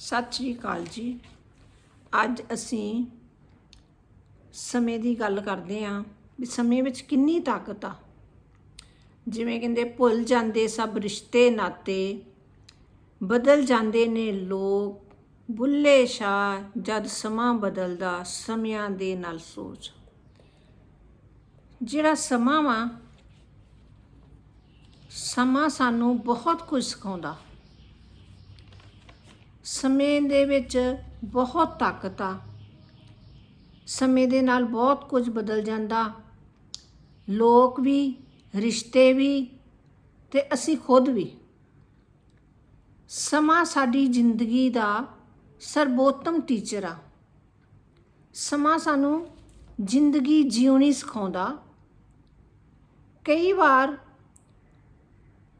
ਸਤਿ ਸ਼੍ਰੀ ਅਕਾਲ ਜੀ। ਅੱਜ ਅਸੀਂ ਸਮੇਂ ਦੀ ਗੱਲ ਕਰਦੇ ਹਾਂ ਵੀ ਸਮੇਂ ਵਿੱਚ ਕਿੰਨੀ ਤਾਕਤ ਆ। ਜਿਵੇਂ ਕਹਿੰਦੇ, ਭੁੱਲ ਜਾਂਦੇ ਸਭ ਰਿਸ਼ਤੇ ਨਾਤੇ, ਬਦਲ ਜਾਂਦੇ ਨੇ ਲੋਕ, ਬੁੱਲੇ ਸ਼ਾਹ ਜਦ ਸਮਾਂ ਬਦਲਦਾ ਸਮਿਆਂ ਦੇ ਨਾਲ ਸੋਚ। ਜਿਹੜਾ ਸਮਾਂ ਵਾ, ਸਮਾਂ ਸਾਨੂੰ ਬਹੁਤ ਕੁਝ ਸਿਖਾਉਂਦਾ। ਸਮੇਂ ਦੇ ਵਿੱਚ ਬਹੁਤ ਤਾਕਤ ਆ। ਸਮੇਂ ਦੇ ਨਾਲ ਬਹੁਤ ਕੁਝ ਬਦਲ ਜਾਂਦਾ। ਲੋਕ ਵੀ, ਰਿਸ਼ਤੇ ਵੀ ਤੇ ਅਸੀਂ ਖੁਦ ਵੀ। ਸਮਾਂ ਸਾਡੀ ਜ਼ਿੰਦਗੀ ਦਾ ਸਰਬੋਤਮ ਟੀਚਰ ਆ। ਸਮਾਂ ਸਾਨੂੰ ਜ਼ਿੰਦਗੀ ਜਿਉਣੀ ਸਿਖਾਉਂਦਾ। ਕਈ ਵਾਰ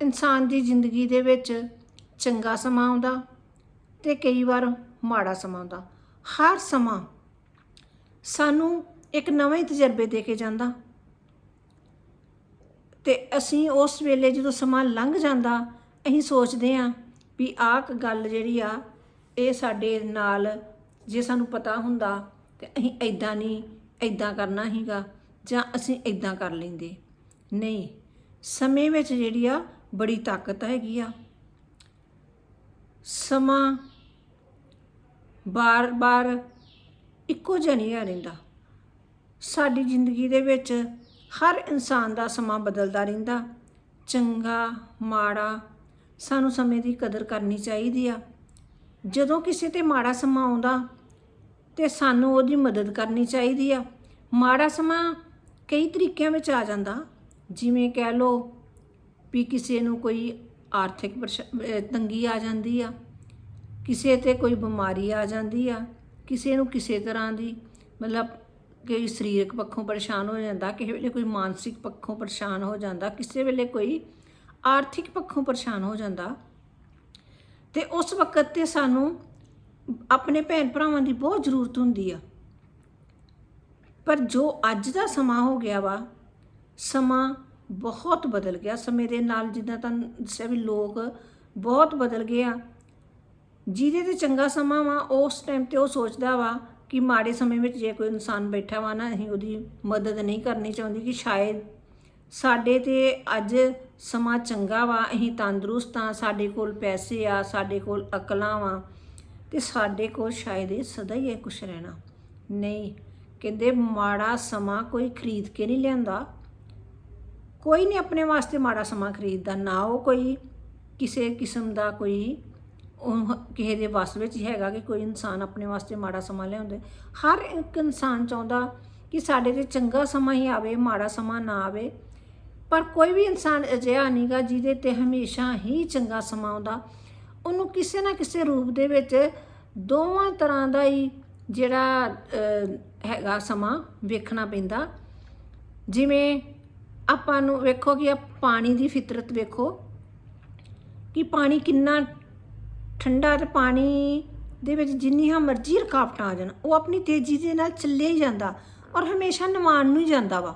ਇਨਸਾਨ ਦੀ ਜ਼ਿੰਦਗੀ ਦੇ ਵਿੱਚ ਚੰਗਾ ਸਮਾਂ ਆਉਂਦਾ। ਤੇ ਕਈ ਵਾਰ ਮਾੜਾ ਸਮਾਂ ਆਉਂਦਾ। ਹਰ ਸਮਾਂ ਸਾਨੂੰ ਇੱਕ ਨਵੇਂ ਤਜਰਬੇ ਦੇ ਕੇ ਜਾਂਦਾ। ਤੇ ਅਸੀਂ ਉਸ ਵੇਲੇ ਜਦੋਂ ਸਮਾਂ ਲੰਘ ਜਾਂਦਾ, ਅਸੀਂ ਸੋਚਦੇ ਹਾਂ ਵੀ ਆਹ ਗੱਲ ਜਿਹੜੀ ਆ, ਇਹ ਸਾਡੇ ਨਾਲ ਜੇ ਸਾਨੂੰ ਪਤਾ ਹੁੰਦਾ ਤੇ ਅਸੀਂ ਐਦਾਂ ਨਹੀਂ ਐਦਾਂ ਕਰਨਾ ਹੀਗਾ ਜਾਂ ਅਸੀਂ ਐਦਾਂ ਕਰ ਲੈਂਦੇ। ਨਹੀਂ, ਸਮੇਂ ਵਿੱਚ ਜਿਹੜੀ ਆ ਬੜੀ ਤਾਕਤ ਹੈਗੀ ਆ। ਸਮਾਂ ਬਾਰ-ਬਾਰ ਇੱਕੋ ਜਿਹਾ ਨਹੀਂ ਰਹਿੰਦਾ। ਸਾਡੀ ਜ਼ਿੰਦਗੀ ਦੇ ਵਿੱਚ ਹਰ ਇਨਸਾਨ ਦਾ ਸਮਾਂ ਬਦਲਦਾ ਰਹਿੰਦਾ। ਚੰਗਾ, ਮਾੜਾ ਸਾਨੂੰ ਸਮੇਂ ਦੀ ਕਦਰ ਕਰਨੀ ਚਾਹੀਦੀ ਆ। ਜਦੋਂ ਕਿਸੇ ਤੇ ਮਾੜਾ ਸਮਾਂ ਆਉਂਦਾ ਤੇ ਸਾਨੂੰ ਉਹਦੀ ਮਦਦ ਕਰਨੀ ਚਾਹੀਦੀ ਆ। ਮਾੜਾ ਸਮਾਂ ਕਈ ਤਰੀਕਿਆਂ ਵਿੱਚ ਆ ਜਾਂਦਾ। ਜਿਵੇਂ ਕਹਿ ਲਓ ਵੀ ਕਿਸੇ ਨੂੰ ਕੋਈ ਆਰਥਿਕ ਤੰਗੀ ਆ ਜਾਂਦੀ ਆ। ਕਿਸੇ ਤੇ ਕੋਈ ਬਿਮਾਰੀ ਆ ਜਾਂਦੀ ਆ, ਕਿਸੇ ਨੂੰ ਕਿਸੇ ਤਰ੍ਹਾਂ ਦੀ ਮਤਲਬ ਕੋਈ ਸਰੀਰਕ ਪੱਖੋਂ ਪਰੇਸ਼ਾਨ ਹੋ ਜਾਂਦਾ, ਕਿਸੇ ਵੇਲੇ ਕੋਈ ਮਾਨਸਿਕ ਪੱਖੋਂ ਪਰੇਸ਼ਾਨ ਹੋ ਜਾਂਦਾ, ਕਿਸੇ ਵੇਲੇ ਕੋਈ ਆਰਥਿਕ ਪੱਖੋਂ ਪਰੇਸ਼ਾਨ ਹੋ ਜਾਂਦਾ। ਤੇ ਉਸ ਵਕਤ ਤੇ ਸਾਨੂੰ ਆਪਣੇ ਭੈਣ ਭਰਾਵਾਂ ਦੀ ਬਹੁਤ ਜ਼ਰੂਰਤ ਹੁੰਦੀ ਆ। ਪਰ ਜੋ ਅੱਜ ਦਾ ਸਮਾਂ ਹੋ ਗਿਆ ਵਾ, ਸਮਾਂ ਬਹੁਤ ਬਦਲ ਗਿਆ। ਸਮੇਂ ਦੇ ਨਾਲ ਜਿੱਦਾਂ ਤੁਹਾਨੂੰ ਦੱਸਿਆ ਵੀ ਲੋਕ ਬਹੁਤ ਬਦਲ ਗਏ ਆ। ਜਿਹਦੇ ਤੇ ਚੰਗਾ ਸਮਾਂ ਵਾ, ਉਸ ਟਾਈਮ ਤੇ ਉਹ ਸੋਚਦਾ ਵਾ ਕਿ ਮਾੜੇ ਸਮੇਂ ਵਿੱਚ ਜੇ ਕੋਈ ਇਨਸਾਨ ਬੈਠਾ ਵਾ ਨਾ, ਅਸੀਂ ਉਹਦੀ ਮਦਦ ਨਹੀਂ ਕਰਨੀ ਚਾਹੁੰਦੀ ਕਿ ਸ਼ਾਇਦ ਸਾਡੇ ਤੇ ਅੱਜ ਸਮਾਂ ਚੰਗਾ ਵਾ, ਅਸੀਂ ਤੰਦਰੁਸਤ ਆ, ਸਾਡੇ ਕੋਲ ਪੈਸੇ ਆ, ਸਾਡੇ ਕੋਲ ਅਕਲਾਂ ਵਾ, ਤੇ ਸਾਡੇ ਕੋਲ ਸ਼ਾਇਦ ਇਹ ਸਦਾ ਹੀ ਇਹ ਕੁਛ ਰਹਿਣਾ। ਨਹੀਂ, ਕਹਿੰਦੇ ਮਾੜਾ ਸਮਾਂ ਕੋਈ ਖਰੀਦ ਕੇ ਨਹੀਂ ਲਿਆਂਦਾ। ਕੋਈ ਨਹੀਂ ਆਪਣੇ ਵਾਸਤੇ ਮਾੜਾ ਸਮਾਂ ਖਰੀਦਦਾ, ਨਾ ਉਹ ਕੋਈ ਕਿਸੇ ਕਿਸਮ ਦਾ ਕੋਈ ਉਹ ਕਿਸੇ ਦੇ ਵਸ ਵਿੱਚ ਹੀ ਹੈਗਾ ਕਿ ਕੋਈ ਇਨਸਾਨ ਆਪਣੇ ਵਾਸਤੇ ਮਾੜਾ ਸਮਾਂ ਲਿਆਉਂਦੇ ਹਰ ਇੱਕ ਇਨਸਾਨ ਚਾਹੁੰਦਾ ਕਿ ਸਾਡੇ ਤੇ ਚੰਗਾ ਸਮਾਂ ਹੀ ਆਵੇ, ਮਾੜਾ ਸਮਾਂ ਨਾ ਆਵੇ। ਪਰ ਕੋਈ ਵੀ ਇਨਸਾਨ ਅਜਿਹਾ ਨਹੀਂਗਾ ਜਿਹਦੇ ਤੇ ਹਮੇਸ਼ਾ ਹੀ ਚੰਗਾ ਸਮਾਂ ਆਉਂਦਾ। ਉਹਨੂੰ ਕਿਸੇ ਨਾ ਕਿਸੇ ਰੂਪ ਦੇ ਵਿੱਚ ਦੋਵਾਂ ਤਰ੍ਹਾਂ ਦਾ ਹੀ ਜਿਹੜਾ ਹੈਗਾ ਸਮਾਂ ਵੇਖਣਾ ਪੈਂਦਾ। ਜਿਵੇਂ ਆਪਾਂ ਨੂੰ ਵੇਖੋ ਕਿ ਆ ਪਾਣੀ ਦੀ ਫਿਤਰਤ ਵੇਖੋ ਕਿ ਪਾਣੀ ਕਿੰਨਾ ਠੰਡਾ ਤੇ ਪਾਣੀ ਦੇ ਵਿੱਚ ਜਿੰਨੀਆਂ ਮਰਜ਼ੀ ਰੁਕਾਵਟਾਂ ਆ ਜਾਣ, ਉਹ ਆਪਣੀ ਤੇਜ਼ੀ ਦੇ ਨਾਲ ਚੱਲਿਆ ਹੀ ਜਾਂਦਾ ਔਰ ਹਮੇਸ਼ਾ ਨਿਵਾਨ ਨੂੰ ਹੀ ਜਾਂਦਾ ਵਾ।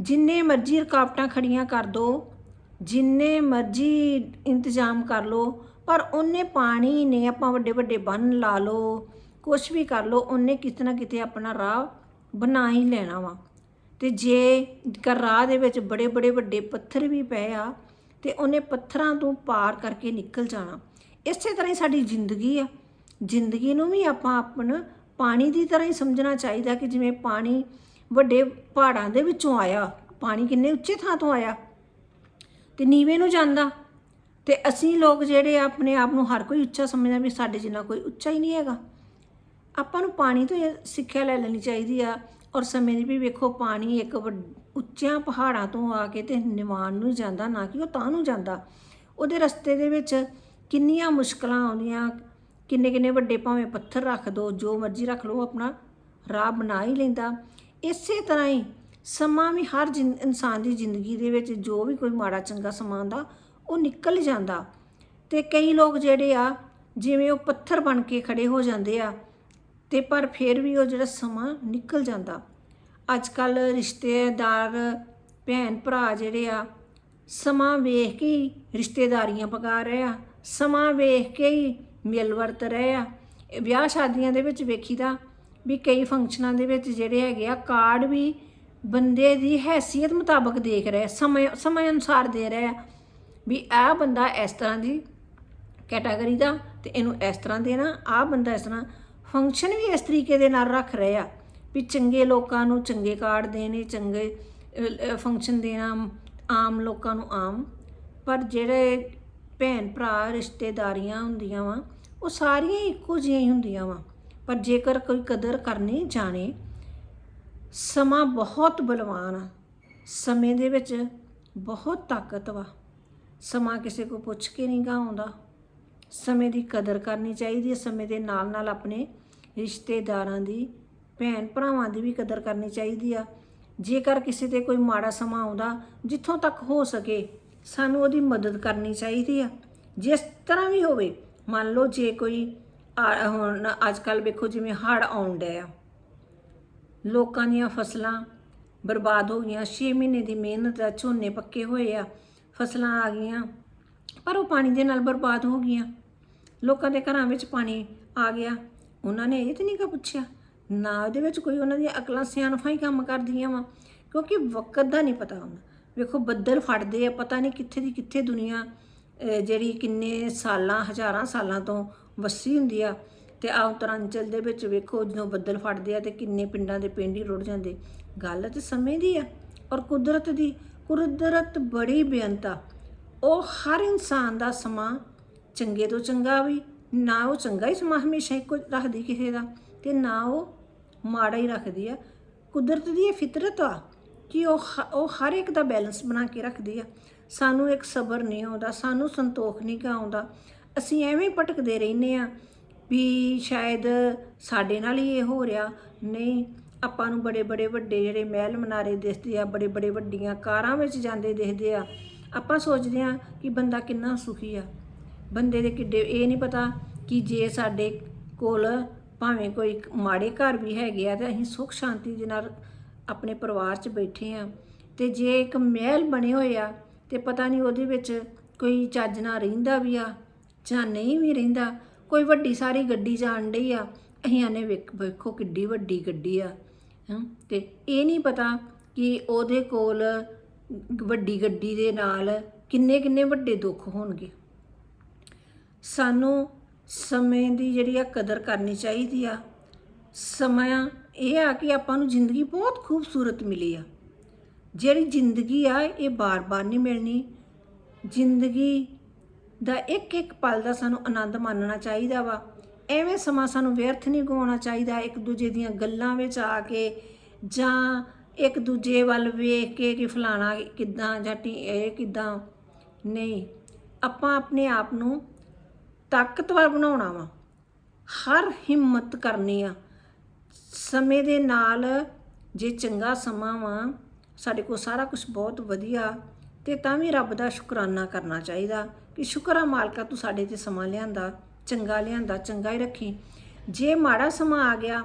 ਜਿੰਨੇ ਮਰਜ਼ੀ ਰੁਕਾਵਟਾਂ ਖੜੀਆਂ ਕਰ ਦੋ, ਜਿੰਨੇ ਮਰਜ਼ੀ ਇੰਤਜ਼ਾਮ ਕਰ ਲੋ, ਪਰ ਉਹਨੇ ਪਾਣੀ ਨੇ ਆਪਾਂ ਵੱਡੇ ਵੱਡੇ ਬੰਨ ਲਾ ਲੋ ਕੁਝ ਵੀ ਕਰ ਲੋ, ਉਹਨੇ ਕਿਤੇ ਨਾ ਕਿਤੇ ਆਪਣਾ ਰਾਹ ਬਣਾ ਹੀ ਲੈਣਾ ਵਾ। ਤੇ ਜੇ ਕਰ ਰਾਹ ਦੇ ਵਿੱਚ ਬੜੇ ਬੜੇ ਵੱਡੇ ਪੱਥਰ ਵੀ ਪਏ ਆ, ਤੇ ਉਹਨੇ ਪੱਥਰਾਂ ਤੋਂ ਪਾਰ ਕਰਕੇ ਨਿਕਲ ਜਾਣਾ। ਇਸੇ ਤਰ੍ਹਾਂ ਹੀ ਸਾਡੀ ਜ਼ਿੰਦਗੀ ਆ। ਜ਼ਿੰਦਗੀ ਨੂੰ ਵੀ ਆਪਾਂ ਆਪਣ ਪਾਣੀ ਦੀ ਤਰ੍ਹਾਂ ਹੀ ਸਮਝਣਾ ਚਾਹੀਦਾ ਕਿ ਜਿਵੇਂ ਪਾਣੀ ਵੱਡੇ ਪਹਾੜਾਂ ਦੇ ਵਿੱਚੋਂ ਆਇਆ, ਪਾਣੀ ਕਿੰਨੇ ਉੱਚੇ ਥਾਂ ਤੋਂ ਆਇਆ ਤੇ ਨੀਵੇਂ ਨੂੰ ਜਾਂਦਾ ਤੇ ਅਸੀਂ ਲੋਕ ਜਿਹੜੇ ਆ ਆਪਣੇ ਆਪ ਨੂੰ ਹਰ ਕੋਈ ਉੱਚਾ ਸਮਝਦਾ ਵੀ ਸਾਡੇ ਜਿੰਨਾ ਕੋਈ ਉੱਚਾ ਹੀ ਨਹੀਂ ਹੈਗਾ। ਆਪਾਂ ਨੂੰ ਪਾਣੀ ਤੋਂ ਇਹ ਸਿੱਖਿਆ ਲੈ ਲੈਣੀ ਚਾਹੀਦੀ ਆ ਔਰ ਸਮੇਂ ਦੀ ਵੀ ਵੇਖੋ ਪਾਣੀ ਇੱਕ ਵੱਡ- ਉੱਚਿਆਂ ਪਹਾੜਾਂ ਤੋਂ ਆ ਕੇ ਤੇ ਨਿਵਾਨ ਨੂੰ ਜਾਂਦਾ ਨਾ ਕਿ ਉਹ ਤਾਂ ਨੂੰ ਜਾਂਦਾ। ਉਹਦੇ ਰਸਤੇ ਦੇ ਵਿੱਚ ਕਿੰਨੀਆਂ ਮੁਸ਼ਕਲਾਂ ਆਉਂਦੀਆਂ, ਕਿੰਨੇ ਕਿੰਨੇ ਵੱਡੇ ਭਾਵੇਂ ਪੱਥਰ ਰੱਖ ਦੋ, ਜੋ ਮਰਜ਼ੀ ਰੱਖ ਲਓ, ਉਹ ਆਪਣਾ ਰਾਹ ਬਣਾ ਹੀ ਲੈਂਦਾ। ਇਸੇ ਤਰ੍ਹਾਂ ਹੀ ਸਮਾਂ ਵੀ ਹਰ ਜਿਨ- ਇਨਸਾਨ ਦੀ ਜ਼ਿੰਦਗੀ ਦੇ ਵਿੱਚ ਜੋ ਵੀ ਕੋਈ ਮਾੜਾ ਚੰਗਾ ਸਮਾਂ ਆਉਂਦਾ, ਉਹ ਨਿਕਲ ਜਾਂਦਾ। ਤੇ ਕਈ ਲੋਕ ਜਿਹੜੇ ਆ, ਜਿਵੇਂ ਉਹ ਪੱਥਰ ਬਣ ਕੇ ਖੜੇ ਹੋ ਜਾਂਦੇ ਆ, ਤੇ ਪਰ ਫਿਰ ਵੀ ਉਹ ਜਿਹੜਾ ਸਮਾਂ ਨਿਕਲ ਜਾਂਦਾ। ਅੱਜ ਕੱਲ ਰਿਸ਼ਤੇਦਾਰ ਭੈਣ ਭਰਾ ਜਿਹੜੇ ਆ, ਸਮਾਂ ਵੇਖ ਕੇ ਰਿਸ਼ਤੇਦਾਰੀਆਂ ਪਕਾ ਰਹੇ ਆ। ਸਮਾਂ ਵੇਖ ਕੇ ਹੀ ਮਿਲ ਵਰਤ ਰਹੇ ਆ। ਵਿਆਹ ਸ਼ਾਦੀਆਂ ਦੇ ਵਿੱਚ ਵੇਖੀਦਾ ਵੀ ਕਈ ਫੰਕਸ਼ਨਾਂ ਦੇ ਵਿੱਚ ਜਿਹੜੇ ਹੈਗੇ ਆ, ਕਾਰਡ ਵੀ ਬੰਦੇ ਦੀ ਹੈਸੀਅਤ ਮੁਤਾਬਕ ਦੇਖ ਰਹੇ ਸਮੇਂ ਸਮੇਂ ਅਨੁਸਾਰ ਦੇ ਰਹੇ ਆ ਵੀ ਇਹ ਬੰਦਾ ਇਸ ਤਰ੍ਹਾਂ ਦੀ ਕੈਟਾਗਰੀ ਦਾ ਤੇ ਇਹਨੂੰ ਇਸ ਤਰ੍ਹਾਂ ਦੇਣਾ, ਆਹ ਬੰਦਾ ਇਸ ਤਰ੍ਹਾਂ, ਫੰਕਸ਼ਨ ਵੀ ਇਸ ਤਰੀਕੇ ਦੇ ਨਾਲ ਰੱਖ ਰਹੇ ਆ ਵੀ ਚੰਗੇ ਲੋਕਾਂ ਨੂੰ ਚੰਗੇ ਕਾਰਡ ਦੇਣੇ, ਚੰਗੇ ਫੰਕਸ਼ਨ ਦੇਣਾ ਆਮ ਲੋਕਾਂ ਨੂੰ ਆਮ, ਪਰ ਜਿਹੜੇ ਭੈਣ ਭਰਾ ਰਿਸ਼ਤੇਦਾਰੀਆਂ ਹੁੰਦੀਆਂ ਵਾ, ਉਹ ਸਾਰੀਆਂ ਹੀ ਇੱਕੋ ਜਿਹੀਆਂ ਹੀ ਹੁੰਦੀਆਂ ਵਾ। ਪਰ ਜੇਕਰ ਕੋਈ ਕਦਰ ਕਰਨੀ ਜਾਣੇ, ਸਮਾਂ ਬਹੁਤ ਬਲਵਾਨ ਆ। ਸਮੇਂ ਦੇ ਵਿੱਚ ਬਹੁਤ ਤਾਕਤ ਵਾ। ਸਮਾਂ ਕਿਸੇ ਕੋ ਪੁੱਛ ਕੇ ਨਹੀਂ ਗਾ ਆਉਂਦਾ। ਸਮੇਂ ਦੀ ਕਦਰ ਕਰਨੀ ਚਾਹੀਦੀ ਹੈ ਸਮੇਂ ਦੇ ਨਾਲ ਨਾਲ ਆਪਣੇ ਰਿਸ਼ਤੇਦਾਰਾਂ ਦੀ, ਭੈਣ ਭਰਾਵਾਂ ਦੀ ਵੀ ਕਦਰ ਕਰਨੀ ਚਾਹੀਦੀ ਆ। ਜੇਕਰ ਕਿਸੇ ਤੇ ਕੋਈ ਮਾੜਾ ਸਮਾਂ ਆਉਂਦਾ, ਜਿੱਥੋਂ ਤੱਕ ਹੋ ਸਕੇ ਸਾਨੂੰ ਉਹਦੀ ਮਦਦ ਕਰਨੀ ਚਾਹੀਦੀ ਆ। ਜਿਸ ਤਰ੍ਹਾਂ ਵੀ ਹੋਵੇ, ਮੰਨ ਲਓ ਜੇ ਕੋਈ ਆ- ਹੁਣ ਅੱਜ ਕੱਲ ਵੇਖੋ ਜਿਵੇਂ ਹੜ੍ਹ ਆਉਣ ਡਿਆ ਆ। ਲੋਕਾਂ ਦੀਆਂ ਫਸਲਾਂ ਬਰਬਾਦ ਹੋ ਗਈਆਂ 6 ਮਹੀਨੇ ਦੀ ਮਿਹਨਤ ਆ ਝੋਨੇ ਪੱਕੇ ਹੋਏ ਆ, ਫਸਲਾਂ ਆ ਗਈਆਂ, ਪਰ ਉਹ ਪਾਣੀ ਦੇ ਨਾਲ ਬਰਬਾਦ ਹੋ ਗਈਆਂ। ਲੋਕਾਂ ਦੇ ਘਰਾਂ ਵਿੱਚ ਪਾਣੀ ਆ ਗਿਆ। ਉਹਨਾਂ ਨੇ ਇਹ ਤੇ ਨਹੀਂ ਕਾ ਪੁੱਛਿਆ, ਨਾ ਉਹਦੇ ਵਿੱਚ ਕੋਈ ਉਹਨਾਂ ਦੀਆਂ ਅਕਲਾਂ ਸਿਆਣਫਾਂ ਹੀ ਕੰਮ ਕਰਦੀਆਂ ਵਾ, ਕਿਉਂਕਿ ਵਕਤ ਦਾ ਨਹੀਂ ਪਤਾ ਹੁੰਦਾ। ਵੇਖੋ ਬੱਦਲ ਫੜਦੇ ਆ, ਪਤਾ ਨਹੀਂ ਕਿੱਥੇ ਦੀ ਕਿੱਥੇ ਦੁਨੀਆ ਜਿਹੜੀ ਕਿੰਨੇ ਸਾਲਾਂ, ਹਜ਼ਾਰਾਂ ਸਾਲਾਂ ਤੋਂ ਵਸੀ ਹੁੰਦੀ ਆ। ਤੇ ਆ ਉਤਰਾਂਚਲ ਦੇ ਵਿੱਚ ਵੇਖੋ ਜਦੋਂ ਬੱਦਲ ਫਟਦੇ ਆ ਤੇ ਕਿੰਨੇ ਪਿੰਡਾਂ ਦੇ ਪਿੰਡ ਹੀ ਰੁੜ ਜਾਂਦੇ। ਗੱਲ ਤੇ ਸਮੇਂ ਦੀ ਆ ਔਰ ਕੁਦਰਤ ਦੀ। ਕੁਦਰਤ ਬੜੀ ਬੇਅੰਤ ਆ। ਉਹ ਹਰ ਇਨਸਾਨ ਦਾ ਸਮਾਂ ਚੰਗੇ ਤੋਂ ਚੰਗਾ ਵੀ, ਨਾ ਉਹ ਚੰਗਾ ਹੀ ਸਮਾਂ ਹਮੇਸ਼ਾ ਇੱਕੋ ਰੱਖਦੀ ਕਿਸੇ ਦਾ ਤੇ ਨਾ ਉਹ ਮਾੜਾ ਹੀ ਰੱਖਦੀ ਆ। ਕੁਦਰਤ ਦੀ ਇਹ ਫਿਤਰਤ ਆ। ਕਿ ਉਹ ਹ- ਉਹ ਹਰ ਇੱਕ ਦਾ ਬੈਲੈਂਸ ਬਣਾ ਕੇ ਰੱਖਦੀ ਆ। ਸਾਨੂੰ ਇੱਕ ਸਬਰ ਨਹੀਂ ਆਉਂਦਾ, ਸਾਨੂੰ ਸੰਤੋਖ ਨਹੀਂ ਆਉਂਦਾ। ਅਸੀਂ ਐਵੇਂ ਭਟਕਦੇ ਰਹਿੰਦੇ ਆ ਵੀ ਸ਼ਾਇਦ ਸਾਡੇ ਨਾਲ ਹੀ ਇਹ ਹੋ ਰਿਹਾ। ਨਹੀਂ, ਆਪਾਂ ਨੂੰ ਬੜੇ ਬੜੇ ਵੱਡੇ ਜਿਹੜੇ ਮਹਿਲ ਮਨਾਰੇ ਦਿਸਦੇ ਆ, ਬੜੇ ਬੜੇ ਵੱਡੀਆਂ ਕਾਰਾਂ ਵਿੱਚ ਜਾਂਦੇ ਦਿਖਦੇ ਆ। ਆਪਾਂ ਸੋਚਦੇ ਆ ਕਿ ਬੰਦਾ ਕਿੰਨਾ ਸੁਖੀ ਆ। ਬੰਦੇ ਦੇ ਕਿੱਡੇ, ਇਹ ਨਹੀਂ ਪਤਾ ਕਿ ਜੇ ਸਾਡੇ ਕੋਲ ਭਾਵੇਂ ਕੋਈ ਮਾੜੇ ਘਰ ਵੀ ਹੈਗੇ ਆ, ਤਾਂ ਅਸੀਂ ਸੁੱਖ ਸ਼ਾਂਤੀ ਦੇ ਨਾਲ ਆਪਣੇ ਪਰਿਵਾਰ 'ਚ ਬੈਠੇ ਆ ਤੇ ਜੇ ਇੱਕ ਮਹਿਲ ਬਣੇ ਹੋਏ ਆ ਤੇ ਪਤਾ ਨਹੀਂ ਉਹਦੇ ਵਿੱਚ ਕੋਈ ਚੱਜ ਨਾਲ ਰਹਿੰਦਾ ਵੀ ਆ ਜਾਂ ਨਹੀਂ ਵੀ ਰਹਿੰਦਾ, ਕੋਈ ਵੱਡੀ ਸਾਰੀ ਗੱਡੀ ਜਾਣ ਡਈ ਆ, ਅਸੀਂ ਆਨੇ ਵੇਖੋ ਕਿੱਡੀ ਵੱਡੀ ਗੱਡੀ ਆ, ਹਾਂ? ਤੇ ਇਹ ਨਹੀਂ ਪਤਾ ਕਿ ਉਹਦੇ ਕੋਲ ਵੱਡੀ ਗੱਡੀ ਦੇ ਨਾਲ ਕਿੰਨੇ ਕਿੰਨੇ ਵੱਡੇ ਦੁੱਖ ਹੋਣਗੇ। ਸਾਨੂੰ ਸਮੇਂ ਦੀ ਜਿਹੜੀ ਆ ਕਦਰ ਕਰਨੀ ਚਾਹੀਦੀ ਆ। ਸਮਾਂ ਇਹ ਆ ਕਿ ਆਪਾਂ ਨੂੰ ਜ਼ਿੰਦਗੀ ਬਹੁਤ ਖੂਬਸੂਰਤ ਮਿਲੀ ਆ। ਜਿਹੜੀ ਜ਼ਿੰਦਗੀ ਆ, ਇਹ ਬਾਰ-ਬਾਰ ਨਹੀਂ ਮਿਲਣੀ। ਜ਼ਿੰਦਗੀ ਦਾ ਇੱਕ ਇੱਕ ਪਲ ਦਾ ਸਾਨੂੰ ਆਨੰਦ ਮਾਣਨਾ ਚਾਹੀਦਾ ਵਾ। ਐਵੇਂ ਸਮਾਂ ਸਾਨੂੰ ਵਿਅਰਥ ਨਹੀਂ ਗਵਾਉਣਾ ਚਾਹੀਦਾ ਇੱਕ ਦੂਜੇ ਦੀਆਂ ਗੱਲਾਂ ਵਿੱਚ ਆ ਕੇ ਜਾਂ ਇੱਕ ਦੂਜੇ ਵੱਲ ਵੇਖ ਕੇ ਕਿ ਫਲਾਣਾ ਕਿੱਦਾਂ ਜਾਂ ਟੀ, ਇਹ ਕਿੱਦਾਂ। ਨਹੀਂ, ਆਪਾਂ ਆਪਣੇ ਆਪ ਨੂੰ ਤਾਕਤਵਰ ਬਣਾਉਣਾ ਵਾ। ਹਰ ਹਿੰਮਤ ਕਰਨੀ ਆ। ਸਮੇਂ ਦੇ ਨਾਲ ਜੇ ਚੰਗਾ ਸਮਾਂ ਵਾ, ਸਾਡੇ ਕੋਲ ਸਾਰਾ ਕੁਝ ਬਹੁਤ ਵਧੀਆ ਤੇ ਤਾਂ ਵੀ ਰੱਬ ਦਾ ਸ਼ੁਕਰਾਨਾ ਕਰਨਾ ਚਾਹੀਦਾ ਕਿ ਸ਼ੁਕਰ ਆ ਮਾਲਕਾ ਤੂੰ ਸਾਡੇ ਤੇ ਸਮਾਂ ਲਿਆਂਦਾ, ਚੰਗਾ ਲਿਆਂਦਾ, ਚੰਗਾ ਹੀ ਰੱਖੀ। ਜੇ ਮਾੜਾ ਸਮਾਂ ਆ ਗਿਆ,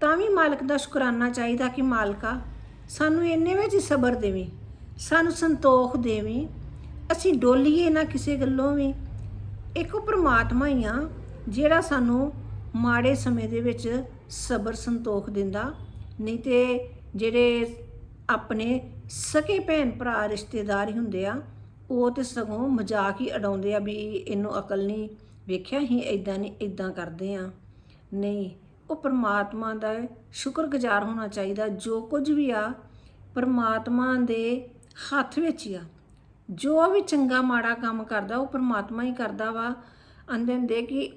ਤਾਂ ਵੀ ਮਾਲਕ ਦਾ ਸ਼ੁਕਰਾਨਾ ਚਾਹੀਦਾ ਕਿ ਮਾਲਕਾ, ਸਾਨੂੰ ਇੰਨੇ ਵਿੱਚ ਹੀ ਸਬਰ ਦੇਵੀਂ, ਸਾਨੂੰ ਸੰਤੋਖ ਦੇਵੀਂ, ਅਸੀਂ ਡੋਲੀਏ ਨਾ ਕਿਸੇ ਗੱਲੋਂ ਵੀ। ਇੱਕ ਉਹ ਪ੍ਰਮਾਤਮਾ ਹੀ ਆ ਜਿਹੜਾ ਸਾਨੂੰ ਮਾੜੇ ਸਮੇਂ ਦੇ ਵਿੱਚ ਸਬਰ ਸੰਤੋਖ ਦਿੰਦਾ, ਨਹੀਂ ਤੇ ਜਿਹੜੇ ਆਪਣੇ ਸਕੇ ਭੈਣ ਭਰਾ ਰਿਸ਼ਤੇਦਾਰ ਹੀ ਹੁੰਦੇ ਆ, ਉਹ ਤੇ ਸਗੋਂ ਮਜ਼ਾਕ ਹੀ ਉਡਾਉਂਦੇ ਆ ਵੀ ਇਹਨੂੰ ਅਕਲ ਨਹੀਂ, ਵੇਖਿਆ ਹੀ ਇਦਾਂ ਨਹੀਂ ਇਦਾਂ ਕਰਦੇ ਆ। ਨਹੀਂ, ਉਹ ਪਰਮਾਤਮਾ ਦਾ ਸ਼ੁਕਰਗੁਜ਼ਾਰ ਹੋਣਾ ਚਾਹੀਦਾ, ਜੋ ਕੁਝ ਵੀ ਆ, ਪਰਮਾਤਮਾ ਦੇ ਹੱਥ ਵਿੱਚ ਹੀ ਆ। ਜੋ ਵੀ ਚੰਗਾ ਮਾੜਾ ਕੰਮ ਕਰਦਾ, ਉਹ ਪਰਮਾਤਮਾ ਹੀ ਕਰਦਾ ਵਾ। ਅੰਦੇ ਹੁੰਦੇ ਕਿ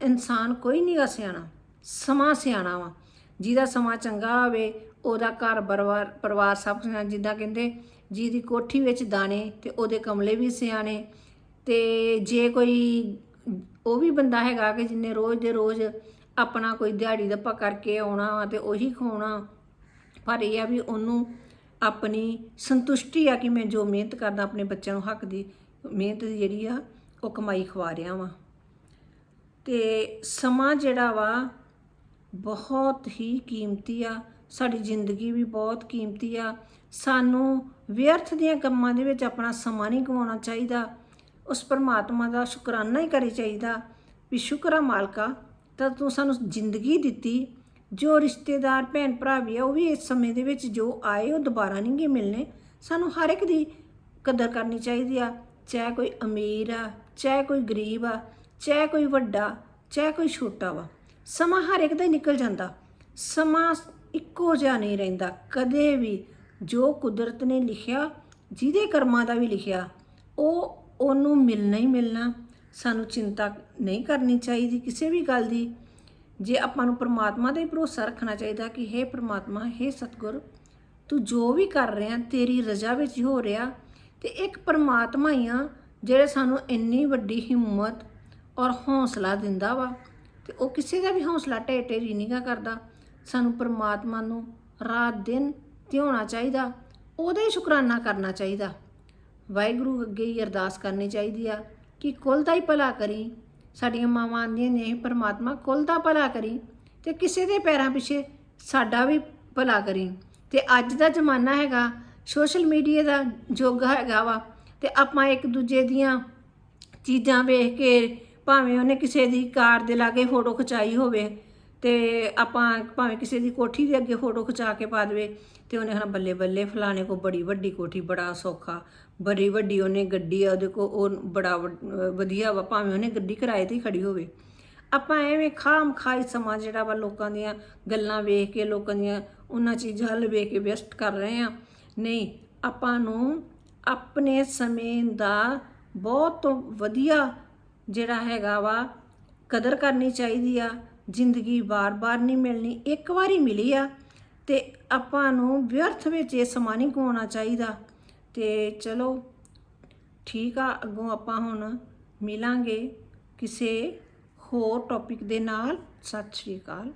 ਇਨਸਾਨ ਕੋਈ ਨਹੀਂ ਗਾ ਸਿਆਣਾ। ਸਮਾਂ ਸਿਆਣਾ ਵਾ। ਜਿਹਦਾ ਸਮਾਂ ਚੰਗਾ ਹੋਵੇ, ਉਹਦਾ ਘਰ ਪਰਿਵਾਰ ਪਰਿਵਾਰ ਸਭ ਸਿਆਣਾ ਜਿੱਦਾਂ ਕਹਿੰਦੇ, ਜਿਹਦੀ ਕੋਠੀ ਵਿੱਚ ਦਾਣੇ ਤੇ ਉਹਦੇ ਕਮਲੇ ਵੀ ਸਿਆਣੇ। ਤੇ ਜੇ ਕੋਈ, ਉਹ ਵੀ ਬੰਦਾ ਹੈਗਾ ਕਿ ਜਿੰਨੇ ਰੋਜ਼ ਦੇ ਰੋਜ਼ ਆਪਣਾ ਕੋਈ ਦਿਹਾੜੀ ਦੱਪਾ ਕਰਕੇ ਆਉਣਾ ਵਾ ਤੇ ਉਹੀ ਖਾਣਾ ਪਰ ਇਹ ਆ ਵੀ ਉਹਨੂੰ ਆਪਣੀ ਸੰਤੁਸ਼ਟੀ ਆ ਕਿ ਮੈਂ ਜੋ ਮਿਹਨਤ ਕਰਦਾ ਆਪਣੇ ਬੱਚਿਆਂ ਨੂੰ ਹੱਕ ਦੀ ਮਿਹਨਤ ਦੀ ਜਿਹੜੀ ਆ, ਉਹ ਕਮਾਈ ਖਵਾ ਰਿਹਾ ਵਾਂ। ਤੇ ਸਮਾਂ ਜਿਹੜਾ ਵਾ ਬਹੁਤ ਹੀ ਕੀਮਤੀ ਆ। ਸਾਡੀ ਜ਼ਿੰਦਗੀ ਵੀ ਬਹੁਤ ਕੀਮਤੀ ਆ। ਸਾਨੂੰ ਵਿਅਰਥ ਦੀਆਂ ਕੰਮਾਂ ਦੇ ਵਿੱਚ ਆਪਣਾ ਸਮਾਂ ਨਹੀਂ ਗਵਾਉਣਾ ਚਾਹੀਦਾ। ਉਸ ਪਰਮਾਤਮਾ ਦਾ ਸ਼ੁਕਰਾਨਾ ਹੀ ਕਰੀ ਚਾਹੀਦਾ ਵੀ ਸ਼ੁਕਰ ਆ ਮਾਲਕਾ, ਤਾਂ ਤੂੰ ਸਾਨੂੰ ਜ਼ਿੰਦਗੀ ਦਿੱਤੀ। ਜੋ ਰਿਸ਼ਤੇਦਾਰ, ਭੈਣ ਭਰਾ ਵੀ ਆ, ਉਹ ਵੀ ਇਸ ਸਮੇਂ ਦੇ ਵਿੱਚ ਜੋ ਆਏ, ਉਹ ਦੁਬਾਰਾ ਨਹੀਂ ਗੇ ਮਿਲਣੇ। ਸਾਨੂੰ ਹਰ ਇੱਕ ਦੀ ਕਦਰ ਕਰਨੀ ਚਾਹੀਦੀ ਆ। ਚਾਹੇ ਕੋਈ ਅਮੀਰ ਆ, ਚਾਹੇ ਕੋਈ ਗਰੀਬ ਆ, ਚਾਹੇ ਕੋਈ ਵੱਡਾ, ਚਾਹੇ ਕੋਈ ਛੋਟਾ ਵਾ। ਸਮਾਂ ਹਰ ਇੱਕ ਦਾ ਹੀ ਨਿਕਲ ਜਾਂਦਾ। ਸਮਾਂ ਇੱਕੋ ਜਿਹਾ ਨਹੀਂ ਰਹਿੰਦਾ। ਕਦੇ ਵੀ ਜੋ ਕੁਦਰਤ ਨੇ ਲਿਖਿਆ, ਜਿਹਦੇ ਕਰਮਾਂ ਦਾ ਵੀ ਲਿਖਿਆ, ਉਹ ਉਹਨੂੰ ਮਿਲਣਾ ਹੀ ਮਿਲਣਾ। ਸਾਨੂੰ ਚਿੰਤਾ ਨਹੀਂ ਕਰਨੀ ਚਾਹੀਦੀ ਕਿਸੇ ਵੀ ਗੱਲ ਦੀ। ਜੇ ਆਪਾਂ ਨੂੰ ਪ੍ਰਮਾਤਮਾ ਦਾ ਹੀ ਭਰੋਸਾ ਰੱਖਣਾ ਚਾਹੀਦਾ ਕਿ हे ਪ੍ਰਮਾਤਮਾ हे ਸਤਿਗੁਰ, ਤੂੰ ਜੋ ਵੀ ਕਰ ਰਿਹਾ, ਤੇਰੀ ਰਜ਼ਾ ਵਿੱਚ ਹੋ ਰਿਹਾ, ਤੇ ਇੱਕ ਪ੍ਰਮਾਤਮਾ ਹੀ ਆ, ਜਿਹੜੇ ਸਾਨੂੰ ਇੰਨੀ ਵੱਡੀ ਹਿੰਮਤ ਔਰ ਹੌਸਲਾ ਦਿੰਦਾ ਵਾ। ਤੇ ਉਹ ਕਿਸੇ ਦਾ ਵੀ ਹੌਸਲਾ ਢੇ ਢੇਰੀ ਨਹੀਂਗਾ ਕਰਦਾ। ਸਾਨੂੰ ਪਰਮਾਤਮਾ ਨੂੰ ਰਾਤ ਦਿਨ ਧਿਆਉਣਾ ਚਾਹੀਦਾ, ਉਹਦਾ ਹੀ ਸ਼ੁਕਰਾਨਾ ਕਰਨਾ ਚਾਹੀਦਾ। ਵਾਹਿਗੁਰੂ ਅੱਗੇ ਹੀ ਅਰਦਾਸ ਕਰਨੀ ਚਾਹੀਦੀ ਆ ਕਿ ਕੁੱਲ ਦਾ ਹੀ ਭਲਾ ਕਰੀ। ਸਾਡੀਆਂ ਮਾਵਾਂ ਆਂਦੀਆਂ ਨੇ, ਪਰਮਾਤਮਾ ਕੁੱਲ ਦਾ ਭਲਾ ਕਰੀ ਤੇ ਕਿਸੇ ਦੇ ਪੈਰਾਂ ਪਿੱਛੇ ਸਾਡਾ ਵੀ ਭਲਾ ਕਰੀ। ਤੇ ਅੱਜ ਦਾ ਜ਼ਮਾਨਾ ਹੈਗਾ, ਸੋਸ਼ਲ ਮੀਡੀਆ ਦਾ ਯੁੱਗ ਹੈਗਾ ਵਾ ਤੇ ਆਪਾਂ ਇੱਕ ਦੂਜੇ ਦੀਆਂ ਚੀਜ਼ਾਂ ਵੇਖ ਕੇ ਭਾਵੇਂ ਉਹਨੇ ਕਿਸੇ ਦੀ ਕਾਰ ਦੇ ਲਾਗੇ ਫੋਟੋ ਖਿਚਾਈ ਹੋਵੇ ਤੇ ਆਪਾਂ ਭਾਵੇਂ ਕਿਸੇ ਦੀ ਕੋਠੀ ਦੇ ਅੱਗੇ ਫੋਟੋ ਖਿਚਾ ਕੇ ਪਾ ਦੇਵੇ ਤੇ ਉਹਨੇ ਹਨਾ ਬੱਲੇ ਬੱਲੇ ਫਲਾਣੇ ਕੋ ਬੜੀ ਵੱਡੀ ਕੋਠੀ, ਬੜਾ ਸੌਖਾ, ਬੜੀ ਵੱਡੀ ਉਹਨੇ ਗੱਡੀ ਆ, ਉਹਦੇ ਕੋ ਉਹ ਬੜਾ ਵੱਡ- ਵਧੀਆ ਵਾ, ਭਾਵੇਂ ਉਹਨੇ ਗੱਡੀ ਕਿਰਾਏ ਤੇ ਹੀ ਖੜੀ ਹੋਵੇ। ਆਪਾਂ ਐਵੇਂ ਖਾਮ ਖਾਈ ਸਮਾਂ ਜਿਹੜਾ ਵਾ ਲੋਕਾਂ ਦੀਆਂ ਗੱਲਾਂ ਵੇਖ ਕੇ, ਲੋਕਾਂ ਦੀਆਂ ਉਹਨਾਂ ਚੀਜ਼ਾਂ ਹੱਲ ਵੇਖ ਕੇ ਵੇਸਟ ਕਰ ਰਹੇ ਆ ਨਹੀਂ, ਆਪਾਂ ਨੂੰ ਆਪਣੇ ਸਮੇਂ ਦਾ ਬਹੁਤ ਵਧੀਆ ਜਿਹੜਾ ਹੈਗਾ ਵਾ, ਕਦਰ ਕਰਨੀ ਚਾਹੀਦੀ ਆ, ਜ਼ਿੰਦਗੀ ਬਾਰ-ਬਾਰ ਨਹੀਂ ਮਿਲਣੀ, ਇੱਕ ਵਾਰੀ ਮਿਲੀ ਆ, ਤੇ ਆਪਾਂ ਨੂੰ ਵਿਅਰਥ ਵਿੱਚ ਇਹ ਸਮਾਂ ਨਹੀਂ ਗਵਾਉਣਾ ਚਾਹੀਦਾ। ਤੇ ਚਲੋ, ਠੀਕ ਆ, ਅੱਗੋਂ ਆਪਾਂ ਹੁਣ ਮਿਲਾਂਗੇ ਕਿਸੇ ਹੋਰ ਟੌਪਿਕ ਦੇ ਨਾਲ। ਸਤਿ ਸ਼੍ਰੀ ਅਕਾਲ।